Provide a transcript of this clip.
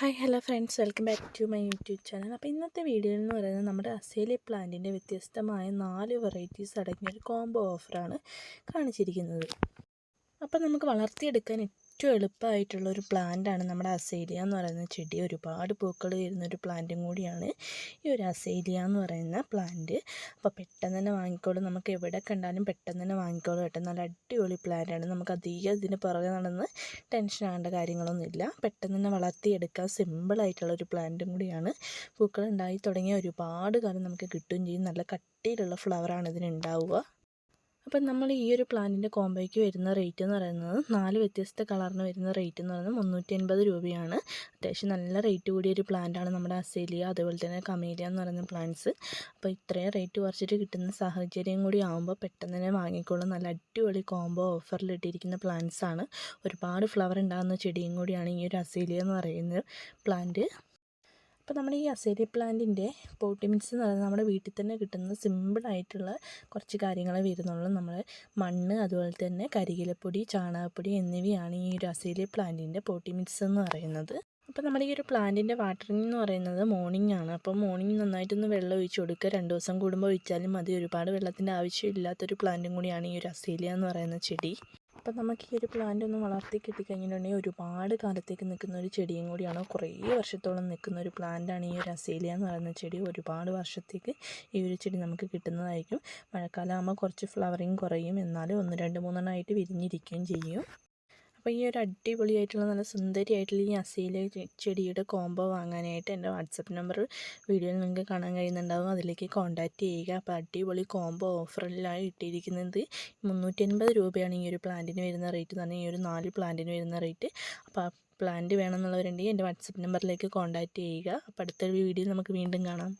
Hi hello friends. Welcome back to my YouTube channel. അപ്പോൾ ഇന്നത്തെ video എന്ന് പറയുന്നത് നമ്മുടെ അസേലി പ്ലാന്റിന്റെ വ്യത്യസ്തമായ നാല് വെറൈറ്റീസ് അടങ്ങിയ ഒരു കോംബോ ഓഫറാണ് കാണിച്ചിരിക്കുന്നത്. അപ്പോൾ നമുക്ക് വളർത്തിയെടുക്കാൻ ഏറ്റവും എളുപ്പമായിട്ടുള്ള ഒരു പ്ലാന്റാണ് നമ്മുടെ അസേലിയ എന്ന് പറയുന്ന ചെടി. ഒരുപാട് പൂക്കൾ വരുന്ന ഒരു പ്ലാന്റും കൂടിയാണ് ഈ ഒരു അസേലിയ എന്ന് പറയുന്ന പ്ലാന്റ് അപ്പോൾ പെട്ടെന്ന് തന്നെ വാങ്ങിക്കോളും. നമുക്ക് എവിടെ കണ്ടാലും പെട്ടെന്ന് തന്നെ വാങ്ങിക്കോളും കേട്ടോ. നല്ല അടിപൊളി പ്ലാന്റാണ് നമുക്ക് അധികം ഇതിന് പുറകെ നടന്ന് ടെൻഷൻ ആകേണ്ട കാര്യങ്ങളൊന്നുമില്ല പെട്ടെന്ന് തന്നെ വളർത്തിയെടുക്കാൻ സിമ്പിളായിട്ടുള്ള ഒരു പ്ലാന്റും കൂടിയാണ്. പൂക്കൾ ഉണ്ടായി തുടങ്ങിയ ഒരുപാട് കാലം നമുക്ക് കിട്ടുകയും ചെയ്യും. നല്ല കട്ടിയിലുള്ള ഫ്ലവറാണ് ഇതിനുണ്ടാവുക അപ്പം നമ്മൾ ഈ ഒരു പ്ലാന്റിന്റെ കോംബോയ്ക്ക് വരുന്ന റേറ്റ് എന്ന് പറയുന്നത് നാല് വ്യത്യസ്ത കളറിന് വരുന്ന റേറ്റ് എന്ന് പറയുന്നത് മുന്നൂറ്റി അൻപത് രൂപയാണ്. അത്യാവശ്യം നല്ല റേറ്റ് കൂടിയ ഒരു പ്ലാന്റാണ് നമ്മുടെ അസേലിയ അതുപോലെ തന്നെ കമേലിയ എന്ന് പറയുന്ന പ്ലാന്റ്സ് അപ്പോൾ ഇത്രയും റേറ്റ് കുറച്ചിട്ട് കിട്ടുന്ന സാഹചര്യം കൂടി ആകുമ്പോൾ പെട്ടെന്ന് തന്നെ വാങ്ങിക്കോളും. നല്ല അടിപൊളി കോംബോ ഓഫറിൽ ഇട്ടിരിക്കുന്ന പ്ലാന്റ്സാണ് ഒരുപാട് ഫ്ലവർ ഉണ്ടാകുന്ന ചെടിയും കൂടിയാണ് ഈ ഒരു അസേലിയ എന്ന് പറയുന്ന പ്ലാന്റ് അപ്പോൾ നമ്മുടെ ഈ അസേരി പ്ലാന്റിന്റെ പോട്ടി മിക്സ് എന്ന് പറയുന്നത് നമ്മുടെ വീട്ടിൽ തന്നെ കിട്ടുന്ന സിമ്പിളായിട്ടുള്ള കുറച്ച് കാര്യങ്ങളെ വരുന്നുള്ളൂ. നമ്മൾ മണ്ണ് അതുപോലെ തന്നെ കരികിലപ്പൊടി ചാണകപ്പൊടി എന്നിവയാണ് ഈ ഒരു അസേലി പ്ലാന്റിന്റെ പോട്ടി മിക്സ് എന്ന് പറയുന്നത്. അപ്പോൾ നമ്മുടെ ഈ ഒരു പ്ലാന്റിന്റെ വാട്ടറിങ് എന്ന് പറയുന്നത് മോർണിംഗ് ആണ്. അപ്പോൾ മോർണിംഗ് നന്നായിട്ടൊന്ന് വെള്ളം ഒഴിച്ച് കൊടുക്കുക. രണ്ട് ദിവസം കൂടുമ്പോൾ ഒഴിച്ചാലും മതി. ഒരുപാട് വെള്ളത്തിന്റെ ആവശ്യമില്ലാത്തൊരു പ്ലാന്റും കൂടിയാണ് ഈ ഒരു അസേലിയ എന്ന് പറയുന്ന ചെടി. അപ്പം നമുക്ക് ഈ ഒരു പ്ലാന്റ് ഒന്ന് വളർത്തി കിട്ടിക്കഴിഞ്ഞിട്ടുണ്ടെങ്കിൽ ഒരുപാട് കാലത്തേക്ക് നിൽക്കുന്ന ഒരു ചെടിയും കൂടിയാണ്. കുറേ വർഷത്തോളം നിൽക്കുന്ന ഒരു പ്ലാന്റാണ് ഈ ഒരു അസേലിയ എന്ന് പറയുന്ന ചെടി. ഒരുപാട് വർഷത്തേക്ക് ഈ ഒരു ചെടി നമുക്ക് കിട്ടുന്നതായിരിക്കും. മഴക്കാലം ആകുമ്പോൾ കുറച്ച് ഫ്ലവറിങ് കുറയും. എന്നാലും ഒന്ന് രണ്ട് മൂന്നെണ്ണമായിട്ട് വിരിഞ്ഞിരിക്കുകയും ചെയ്യും. അപ്പോൾ ഈ ഒരു അടിപൊളിയായിട്ടുള്ള നല്ല സുന്ദരിയായിട്ടുള്ള ഈ അസീല ചെടിയുടെ കോംബോ വാങ്ങാനായിട്ട് എന്റെ വാട്സപ്പ് നമ്പർ വീഡിയോയിൽ നിങ്ങൾക്ക് കാണാൻ കഴിയുന്നുണ്ടാവും. അതിലേക്ക് കോൺടാക്റ്റ് ചെയ്യുക. അപ്പോൾ അടിപൊളി കോംബോ ഓഫറിലായി ഇട്ടിരിക്കുന്നത്. മുന്നൂറ്റി അൻപത് രൂപയാണ് ഈ ഒരു പ്ലാന്റിന് വരുന്ന റേറ്റ് തന്നെ ഈ ഒരു നാല് പ്ലാന്റിന് വരുന്ന റേറ്റ് അപ്പോൾ പ്ലാന്റ് വേണമെന്നുള്ളവരുണ്ടെങ്കിൽ എന്റെ വാട്സപ്പ് നമ്പറിലേക്ക് കോൺടാക്റ്റ് ചെയ്യുക. അപ്പോൾ അടുത്തൊരു വീഡിയോ നമുക്ക് വീണ്ടും കാണാം.